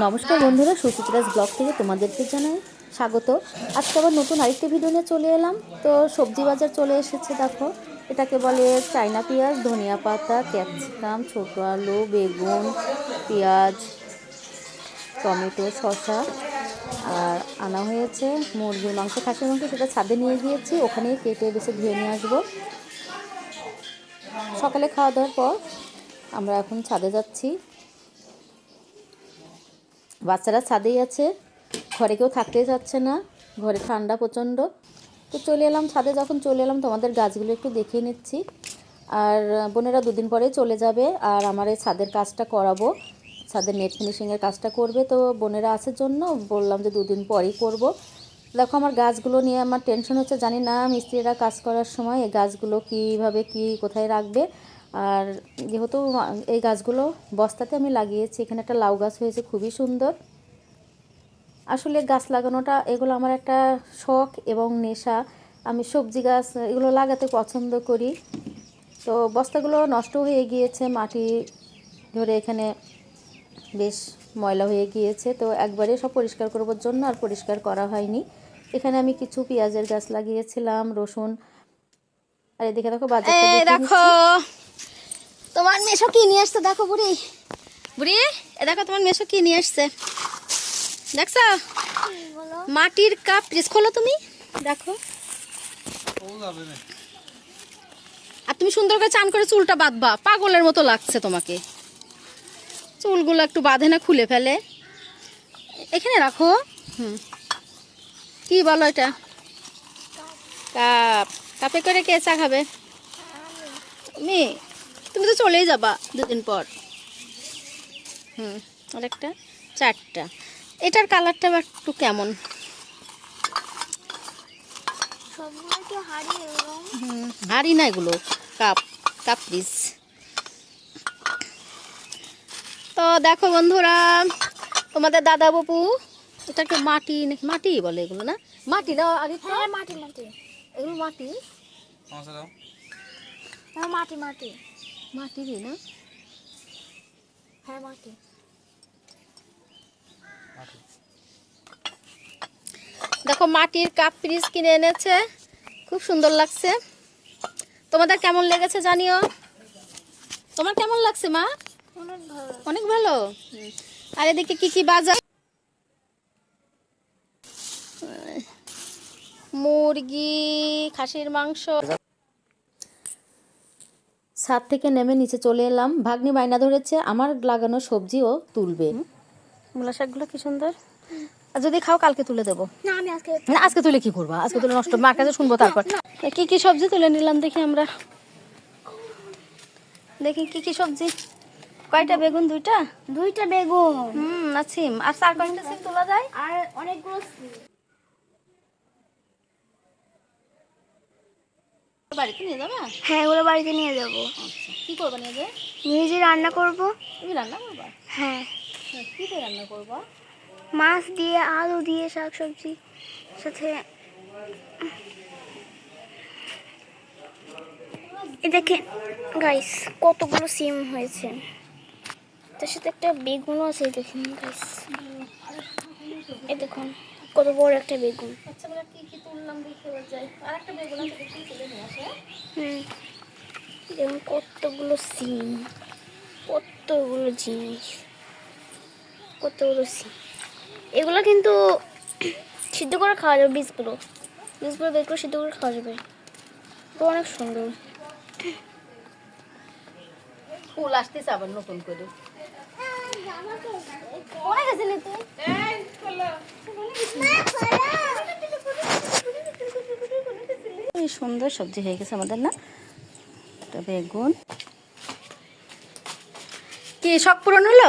নমস্কার বন্ধুরা, সুচিত্রাস ব্লগ থেকে তোমাদেরকে জানাই স্বাগত। আজকে আবার নতুন আরেকটি ভিডিও নিয়ে চলে এলাম। তো সবজি বাজার চলে এসেছে, দেখো। এটাকে বলে চাইনা পেঁয়াজ, ধনিয়া পাতা, ক্যাপসিকাম, ছোটো আলু, বেগুন, পেঁয়াজ, টমেটো, শসা। আর আনা হয়েছে মুরগির মাংস, খাসির মাংস, সেটা ছাদে নিয়ে গিয়েছি। ওখানে কেটে বেছে ধুয়ে নিয়ে আসব। সকালে খাওয়া দাওয়ার পর আমরা এখন ছাদে যাচ্ছি। বাচ্চারা ছাদেই আছে, ঘরে কেউ থাকতেই যাচ্ছে না, ঘরে ঠান্ডা প্রচণ্ড। তো চলে এলাম ছাদে, যখন চলে এলাম তোমাদের গাছগুলো একটু দেখিয়ে নিচ্ছি। আর বোনেরা দুদিন পরেই চলে যাবে, আর আমার এই ছাদের কাজটা করাবো। ছাদের নেট ফিনিশিংয়ের কাজটা করবে, তো বোনেরা আসার জন্য বললাম যে দুদিন পরেই করব। দেখো আমার গাছগুলো নিয়ে আমার টেনশন হচ্ছে, জানি না মিস্ত্রিরা কাজ করার সময় এই গাছগুলো কীভাবে কি কোথায় রাখবে। আর যেহেতু এই গাছগুলো বস্তাতে আমি লাগিয়েছি এখানে একটা লাউ গাছ হয়েছে খুবই সুন্দর। আসলে গাছ লাগানোটা এগুলো আমার একটা শখ এবং নেশা। আমি সবজি গাছ এগুলো লাগাতে পছন্দ করি। তো বস্তাগুলো নষ্ট হয়ে গিয়েছে মাটি ধরে এখানে বেশ ময়লা হয়ে গিয়েছে। তো একবারে সব পরিষ্কার করবার জন্য আর পরিষ্কার করা হয়নি। এখানে আমি কিছু পেঁয়াজের গাছ লাগিয়েছিলাম রসুন। আর এদিকে দেখো বাজারটা দেখো মেশো কি নিয়ে আসছে? দেখো বুড়ি। বুড়ি এ দেখো তোমার মেশো কি নিয়ে আসছে। দেখছ? মাটির কাপ প্লিজ খোলো তুমি। দেখো। আর তুমি সুন্দর করে চান করে চুলটা বাঁধবা। পাগলের মতো লাগছে তোমাকে। চুলগুলো একটু বাঁধে না খুলে ফেলে। এখানে রাখো। হুম। কি বলো এটা? কাপ। কাপে করে কে চা খাবে? তুমি? তুমি তো চলেই যাবা দুদিন পর। হুম আর একটা চারটা। এটার কালারটা আবার একটু কেমন? হাড়ি না এগুলো। কাপ কাপ পিস তো দেখো বন্ধুরা তোমাদের দাদা বাপু এটাকে মাটি নাকি মাটি বলে এগুলো না? মাটি না আগে? হ্যাঁ মাটি মাটি। এগুলো মাটি। হ্যাঁ মাটি মাটি। মাটিরই না? হ্যাঁ মাটি। দেখো মাটির কাপ পিস কিনে এনেছে। খুব সুন্দর লাগছে। তোমাদের কেমন লেগেছে জানিও। তোমার কেমন লাগছে মা? অনেক ভালো। অনেক ভালো? আর এদিকে কি কি বাজার? মুরগি খাসির মাংস। ছাদ থেকে নেমে নিচে চলে এলাম। ভাগ্নি বায়না ধরেছে আমার লাগানো সবজিও তুলবে। মূলা শাকগুলো কি সুন্দর? আর যদি খাও কালকে তুলে দেবো। না আমি আজকে না। আজকে তুলে কি করবা? আজকে তুলে নষ্ট। মার কাছে শুনব তারপর। কি কি সবজি তুলে নিলাম দেখি আমরা? দেখি কি কি সবজি? কয়টা বেগুন? দুইটা? দুইটা বেগুন। হুম আর সিম আর চার কয়টা সিম তোলা যায়? আর অনেকগুলো বাড়িতে নিয়ে যাবা? হ্যাঁ এগুলো বাড়িতে নিয়ে যাব। কি করবা নিয়ে যাবে নিজে রান্না করব। তুমি রান্না করবা? হ্যাঁ। হ্যাঁ, কি দিয়ে রান্না করবা? মাছ দিয়ে আলু দিয়ে শাকসবজি সাথে এই দেখেন গাইস কতগুলো সিম হয়েছে। তার সাথে একটা বেগুনও আছে দেখেন গাইস এই দেখুন কত বড় একটা বেগুন। আচ্ছা কি কি তুললাম দেখে যাই। আর একটা বেগুন আছে নিয়ে হুম। দেখুন কতগুলো সিম কতগুলো জিনিস কতগুলো সিম। এগুলো কিন্তু সিদ্ধ করে খাওয়া যাবে বীজগুলো। বীজগুলো বের করে সিদ্ধ করে খাওয়া যাবে। অনেক সুন্দর। ফুল আসতেছে আবার নতুন করে। তুই সুন্দর সবজি হয়ে গেছে আমাদের না। তো বেগুন। কি শখ পূরণ হলো?